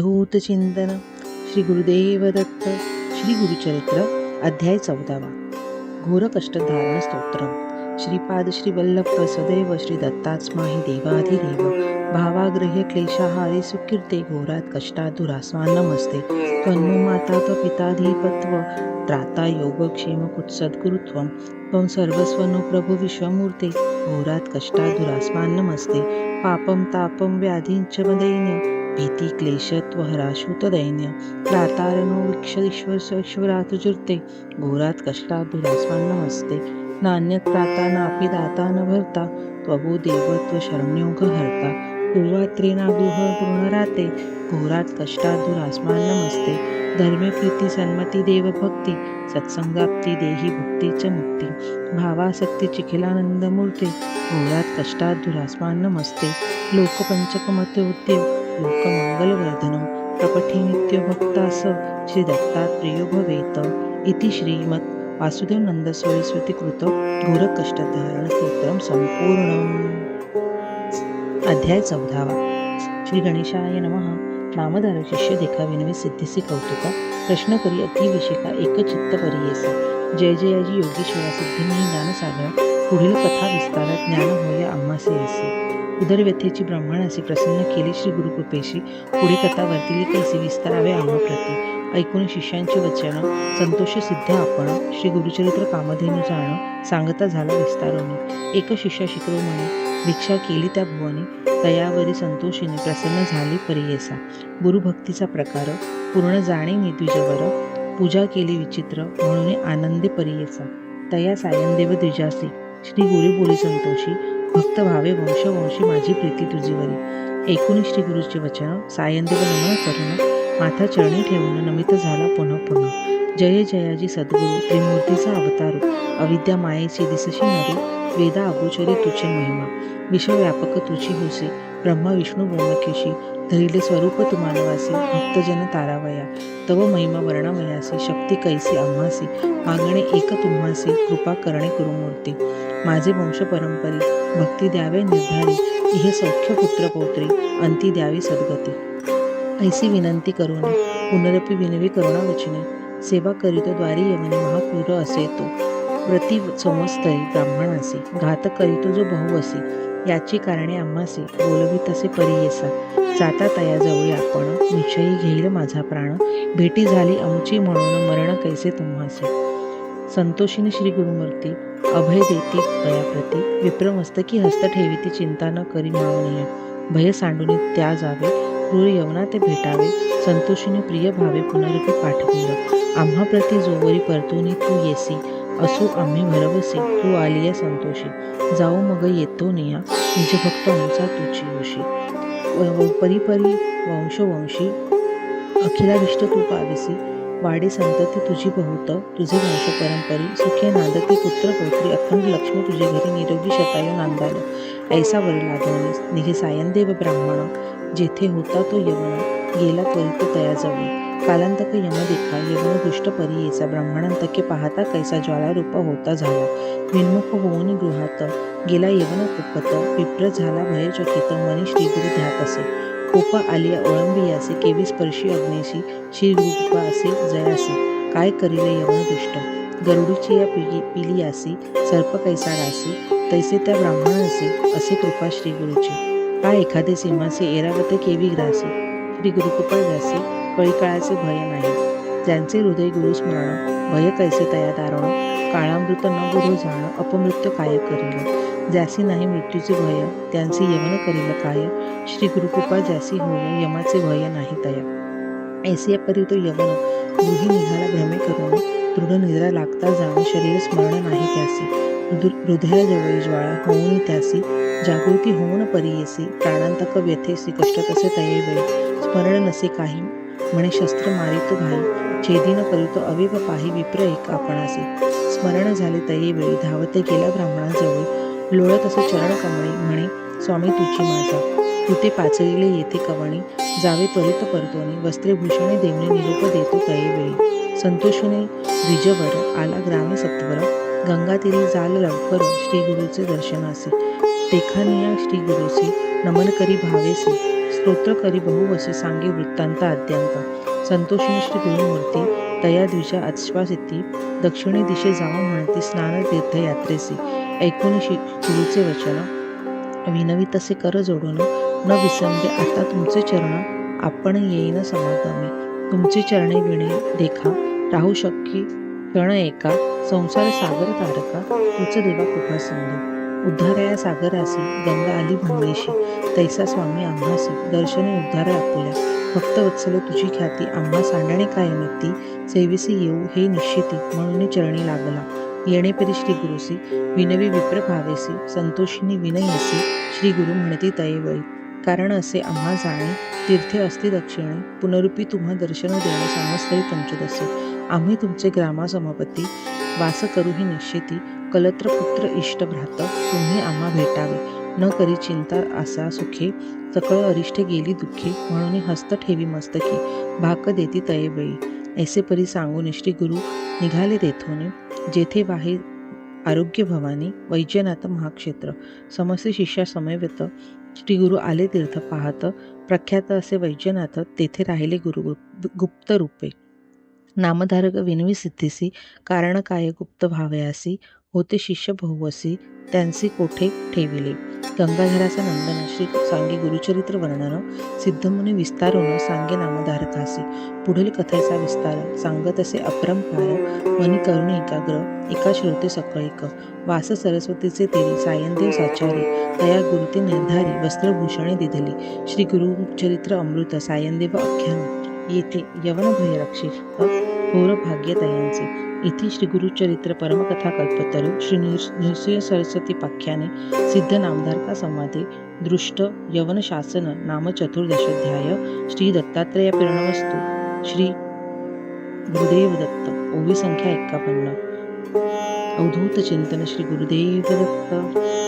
अवधूत चिंतन श्री गुरुदेव दत्त श्री गुरुचरित्र अध्याय चौदावा. घोर कष्टधारण स्तोत्र श्रीपाद श्री वल्लभ सदैव श्री दत्ताच माही देवाधिदेव. भावाग्रह्य क्लेशाहारी सुकीर्ते घोरात कष्टादुरास्वान नमस्ते. त्वन्मो माता त्व पिताधिपत्व. त्राता योगक्षेम कुत्सद्गुरुत्वं त्वं सर्वस्वनो प्रभु विश्वमूर्ते. घोरात कष्टादुरास्वान नमस्ते. पापं तापं व्याधींच मदैन्य भीती क्लेशत्व हराशूत दैन्य. प्रातारणो वीक्ष ईश्वरातुजुर्ते घोरात कष्टादुरास्वान नमस्ते नान्यत प्राता नापि दाता न भरता. त्वभो देवत्व शरण्योग हरता पूर्वात्रेना गृह पूर्णराते. घोरात कष्टादुरास्मान नमस्ते धर्मे प्रीती सन्मती देव भक्ती सत्संगाप्ती देही भक्ती च मुक्ती. भावासक्ती चिखिलानंद मूर्ती. घोरात कष्टादुरास्मान नमस्ते लोकपंचकमते उद्योग लोकमंगलवर्धनं प्रपठी नित्य भक्तास श्री दत्तात्रेयो भवेत. इति श्रीमत् वासुदेव नंद कृत घोर कष्टधारण संपूर्ण अध्याय चौदावा. श्री गणेशाय नमः. नामधारक शिष्य देखा विनवे सिद्धीसी कौतुका प्रश्न करी अति एकचित्त परियेस. जय जयाजी योगेश्वरा सिद्धिनी ज्ञान पुढील कथा विस्तारात ज्ञान होय आम्हासे असे उदरव्यथेची ब्राह्मणाशी प्रसन्न केली श्री गुरुकृपेशी पुढे कथा वर्तिली कैसे विस्तारावे आम्हाप्रती ऐकून शिष्यांचे वचन संतोष सिद्ध आपण श्री गुरुचरित्र कामधेनु जाणं सांगता झाला विस्तारोने. एक शिष्य शिकलो म्हणे भिक्षा केली त्या भुवनी तयावरी संतोषीने प्रसन्न झाली परियेसा. गुरुभक्तीचा प्रकार पूर्ण जाणे निद्विजवर पूजा केली विचित्र म्हणून आनंदे परियेसा. तया सायनदेव द्विजासी. श्री गुरु बोली संतोषी भक्त भावे वंशवंशी माझी प्रीती तुझीवरी एकोणीसशे श्री गुरुचे वचन सायंदेव नमन करून माथा चरणी ठेवून नमित झाला पुनः पुनः जय जयाजी सद्गुरु त्रिमूर्तीचा अवतार. अविद्या मायेची दिसशी नरी वेदा अगोचरी तुझे महिमा. विश्वव्यापक तुझी होसे ब्रह्मा विष्णू बोमकेशी धैर्य स्वरूप तुमानवासी भक्तजन तारावया. तव महिमा वर्णमयासी शक्ती कैसी आम्हासी. मागणे एक तुम्हासी कृपा करणे कुरुमूर्ती माझे वंश परंपरी भक्ती द्यावे निर्धारी. इहे सौख्य पुत्र पौत्रे. अंती द्यावी सद्गती. ऐसी विनंती करून पुनरपी विनवी करुणा वचने. सेवा करीत द्वारी यमने महापूर असे तो. प्रति संवस्तरी ब्राह्मणासी. घात करीतो जो बहु असे याची कारणे आम्हासे. बोलवी तसे परियेसा. जाता तया जवळी आपण. निश्चयी घेईल माझा प्राण. भेटी झाली अमुची म्हणून मरण कैसे तुम्हासे? संतोषीने श्री गुरुमूर्ती अभय देती दयाप्रती विप्रमस्तकी हस्त ठेवी चिंता न करी म्हणून भय सांडून त्या जावे क्रूर यवना ते भेटावे संतोषीने प्रिय भावे पुनरपी पाठविलं. आम्हा प्रती जोवरी परतूनी तू येसी असो आम्ही भरवसे तू आलिया संतोषी. जाऊ मग येतो निया निज भक्त आमचा तुझी योशी परिपरी वंशवंशी अखिलाविष्ट तू पाविसी वाडे संतती तुझी बहुत तुझे वंश परंपरी सुखे नांदती पुत्र पौत्री अखंड लक्ष्मी तुझे घरी निरोगी शतायू नांदाल ऐसा वर लादवणे निघे सायनदेव ब्राह्मण. जेथे होता तो यवन गेला त्वरित तया जवळ कालांतक यम देखा यवन दुष्ट परियेचा ब्राह्मणांतके पाहता कैसा ज्वालारूप होता झाला. विन्मुख होऊन गृहात गेला यवन कुपत विप्र झाला भयचकित. मनी श्रीगुरु ध्यात असे. कोपा आलिया ओळंबियासे केवी स्पर्शी अग्नेशी श्री गुरुकृपा असे जयासी. काय करिले यवन दुष्ट? गरुडीची या पिली पिलियासी सर्प कैसा रासी तैसे त्या ब्राह्मणासी असे कृपा श्री गुरुची हा एखादे सिंहाचे एरावते केवी ग्रासी श्री गुरुकृपा जासी कळीकाळाचे भय नाही. ज्यांचे हृदय गुरु स्मरण भय कैसे तया दारण काळामृत न गुरु जाणं अपमृत्यू काय करील. ज्यासी नाही मृत्यूचे भय त्यांचे यमन करील काय? श्री गुरुकृपा ज्यासी होय यमाचे भय नाही तया. ऐसिया परी तो यवन दुही निघाला भ्रमे करून दृढ निद्रा लागता जाऊन शरीर स्मरण नाही त्यासी हृदयाजवळी ज्वाळा होऊन त्यासी जागृती होऊन परियेसी प्राणांतक व्यथेसी कष्ट कसे तये वेळ स्मरण नसे काही म्हणे शस्त्र मारितो भाई छेदीन करीतो अविव पाही विप्र एक आपणासे. स्मरण झाले तये वेळी धावते गेला ब्राह्मणाजवळ लोळत असे चरण कमळे म्हणे स्वामी तुझी माझा तिथे पाचळीले येथे कवणी जावे त्वरित परतोने वस्त्रे भूषणे देवणे निरूप देतो तये वेळी. संतोषीने विजवर आला ग्रामे सत्वर गंगातीरी जाल लवकर श्री गुरुचे दर्शनासे तेखानिया श्री गुरुचे नमन करी भावेसे स्तोत्र करी बहुवसे सांगे वृत्तांत आद्यंत. संतोषिनी श्री गुरुमूर्ती तया द्विजा आश्वासिती दक्षिणे दिशे जाऊन म्हणती स्नान तीर्थयात्रेसी. ऐकून गुरुचे वचन. विनवी तसे कर जोडून न विसंबे आता तुमचे चरण आपण येईन समागमी. तुमचे चरणे विणे देखा राहू शक्की क्षण एका. संसार सागर तारका तुच देवा कृपा सिंधू. उद्धारया सागरासी गंगा आली म्हणणेशी तैसा स्वामी आम्हासी दर्शने उद्धार आपुल्या. भक्त वत्सल तुझी ख्याती आम्हा सांडणे काय निती सेविसी येऊ हे निश्चिती म्हणून चरणी लागला. येणे परी श्री गुरुसी विनवी विप्र भावेसी संतोषिनी विनयसी श्री गुरु म्हणते तयेवळी कारण असे आम्हा जाणे तीर्थे असती दक्षिणे पुनरुपी तुम्हा दर्शन देणे समस्तरी असे आम्ही तुमचे ग्रामासमपती वास करू ही निश्चिती कलत्र पुत्र इष्ट भ्रात तुम्ही आम्हा भेटावे. न करी चिंता आसा सुखे सकळ अरिष्ट गेली दुःखी म्हणून हस्त ठेवी मस्तकी. भाक देती तयेवेळी ऐसे परी सांगून श्री गुरु निघाले तेथोने जेथे वाहे आरोग्य भवानी वैजनाथ महाक्षेत्र समस्त शिष्या समवेत श्री गुरु आले तीर्थ पाहत प्रख्यात असे वैजनाथ तेथे राहिले गुरु गुप्त रूपे. नामधारक विनवी सिद्धीसी कारण काय गुप्त भावयासी होते शिष्य बहुवसी त्यांसी कोठे ठेविले? गंगाधराचा नंदन श्री सांगे गुरुचरित्र वर्णन सिद्धमुनी विस्तारून सांगे नामधारकासी पुढील कथेचा विस्तार सांगत असे अपरंपार मनी करुणे एकाग्र एका श्रोते सकळीक वास सरस्वतीचे तेरी सायंदेव साचारी तया गुरुती निर्धारी वस्त्रभूषणे दिधली. श्री गुरुचरित्र अमृत सायंदेव आख्यान येथे यवन भयरक्षित थोर भाग्यतयांचे इथे श्री गुरुचरित्र परमकथा कल्पतरू श्री नृसिंह सरस्वती पाख्याने सिद्ध नामधारका संवादे दृष्ट यवन शासन नाम चतुर्दशोध्याय श्री दत्तात्रय प्रणवस्तू श्री गुरुदेव दत्त ओवी संख्या एक्कावन्न. अवधूत चिंतन श्री गुरुदेव दत्त.